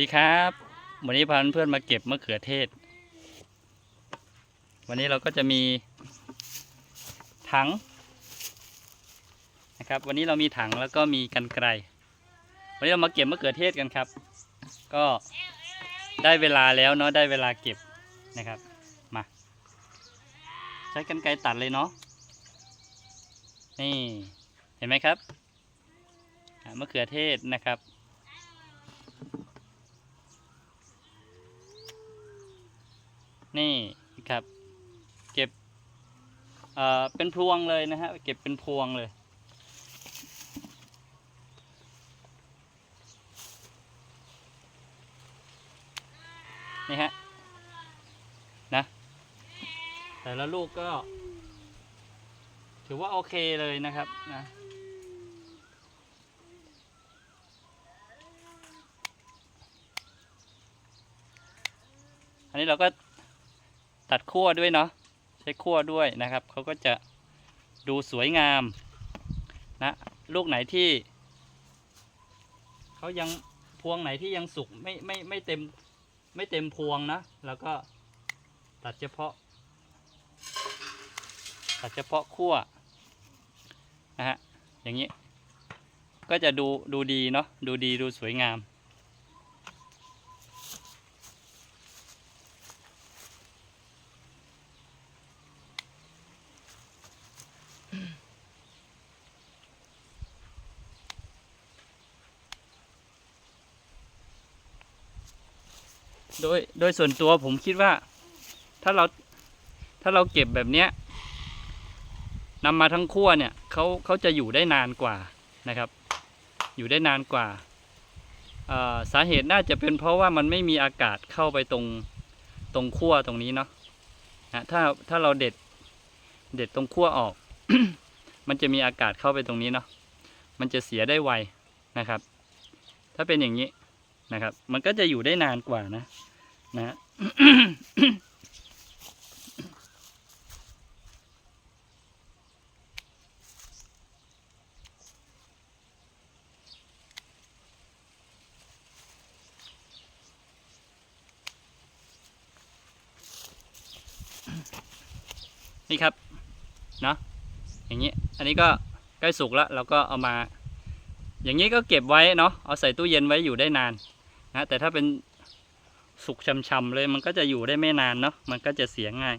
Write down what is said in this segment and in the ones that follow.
ดีครับ วันนี้พาเพื่อนมาเก็บมะเขือเทศ วันนี้เราก็จะมีถังนะครับ วันนี้เรามีถังแล้วก็มีกันไกรวันนี้เรามาเก็บมะเขือเทศกันครับ ก็ได้เวลาแล้วเนาะได้เวลาเก็บนะครับ มา ใช้กันไกรตัดเลยเนาะนี่เห็นไหมครับมะเขือเทศนะครับ นี่ครับ เก็บเอ่อเป็นพวงเลยนะฮะเก็บเป็นพวงเลย นี่ฮะนะ แต่ละลูกก็ ถือว่าโอเคเลยนะครับนะอันนี้เราก็ ตัดขั้วด้วยเนาะใช้ขั้วด้วยนะครับเขาก็จะดูสวยงามนะลูกไหนที่เขายังพวงไหนที่ยังสุกไม่ไม่ไม่เต็มไม่เต็มพวงนะ แล้วก็ตัดเฉพาะ ตัดเฉพาะขั้วนะฮะอย่างนี้ ก็จะดูดูดีเนาะดูดีดูสวยงาม โดยโดยส่วนตัวผมคิดว่า ถ้าเราถ้าเราเก็บแบบเนี้ยนำมาทั้งขั้วเนี่ยเขาเขาจะอยู่ได้นานกว่านะครับ อยู่ได้นานกว่าสาเหตุน่าจะเป็นเพราะว่ามันไม่มีอากาศเข้าไปตรงตรงขั้วตรงนี้เนาะนะถ้าถ้าเราเด็ดเด็ดตรงขั้วออก มันจะมีอากาศเข้าไปตรงนี้เนาะมันจะเสียได้ไวนะครับ ถ้าเป็นอย่างนี้ นะครับ มันก็จะอยู่ได้นานกว่านะ นะนี่ครับ เนาะอย่างนี้ อันนี้ก็ใกล้สุกแล้ว เราก็เอามา อย่างนี้ก็เก็บไว้เนาะ เอาใส่ตู้เย็นไว้อยู่ได้นาน นะแต่ถ้าเป็นสุกช่ำๆเลยมันก็จะอยู่ได้ไม่นานเนาะมันก็จะเสียง่าย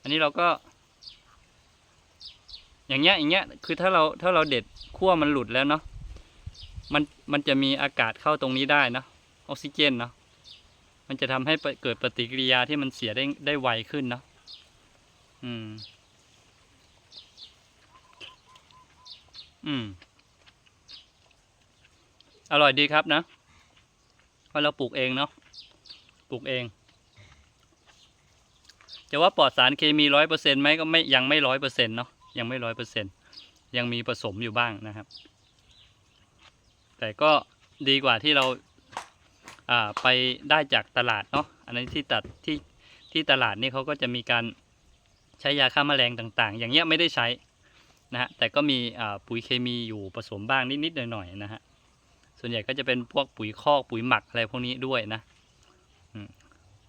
อันนี้เราก็ อย่างเงี้ยอย่างเงี้ยคือถ้าเราถ้าเราเด็ดขั้วมันหลุดแล้วเนาะมันมันจะมีอากาศเข้าตรงนี้ได้เนาะออกซิเจนเนาะมันจะทำให้เกิดปฏิกิริยาที่มันเสียได้ได้ไวขึ้นเนาะอืม อืม อร่อยดีครับนะเพราะเราปลูกเองเนาะปลูกเอง จะว่าปลอดสารเคมีร้อยเปอร์เซ็นต์ไหมก็ไม่ยังไม่ร้อยเปอร์เซ็นต์เนาะยังไม่ร้อยเปอร์เซ็นต์ยังมีผสมอยู่บ้างนะครับ แต่ก็ดีกว่าที่เราอ่าไปได้จากตลาดเนาะอันนี้ที่ตัดที่ที่ตลาดนี่เขาก็จะมีการใช้ยาฆ่าแมลงต่าง ๆ อย่างเงี้ยไม่ได้ใช้นะฮะแต่ก็มีปุ๋ยเคมีอยู่ผสมบ้างนิดๆหน่อยๆนะฮะ ส่วนใหญ่ก็จะเป็นพวกปุ๋ยคอกปุ๋ยหมักอะไรพวกนี้ด้วยนะ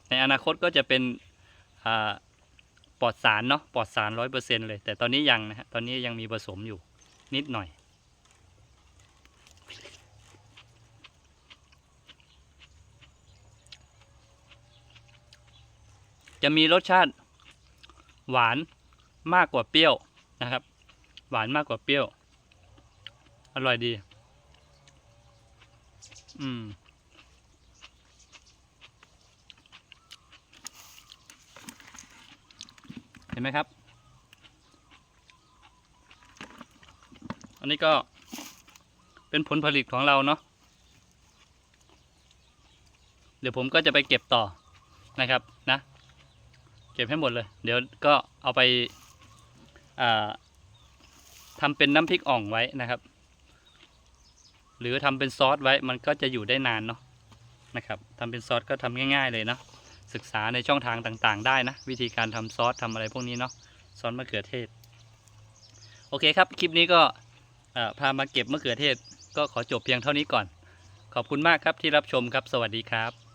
ในอนาคตก็จะเป็นปลอดสารเนาะปลอดสารร้อยเปอร์เซ็นเลย แต่ตอนนี้ยังนะฮะตอนนี้ยังมีผสมอยู่นิดหน่อยจะมีรสชาติหวานมากกว่าเปรี้ยวนะครับ หวานมากกว่าเปรี้ยว อร่อยดี อืมเห็นไหมครับ อันนี้ก็เป็นผลผลิตของเราเนาะ เดี๋ยวผมก็จะไปเก็บต่อนะครับนะ เก็บให้หมดเลย เดี๋ยวก็เอาไปาทำเป็นน้ำพริกอ่องไว้นะครับ หรือทำเป็นซอสไว้มันก็จะอยู่ได้นานเนาะนะครับทำเป็นซอสก็ทำง่ายๆเลยเนาะศึกษาในช่องทางต่างๆ ได้นะ วิธีการทำซอสทำอะไรพวกนี้เนาะซอสมะเขือเทศ โอเคครับ คลิปนี้ก็พามาเก็บมะเขือเทศ ก็ขอจบเพียงเท่านี้ก่อน ขอบคุณมากครับที่รับชมครับ สวัสดีครับ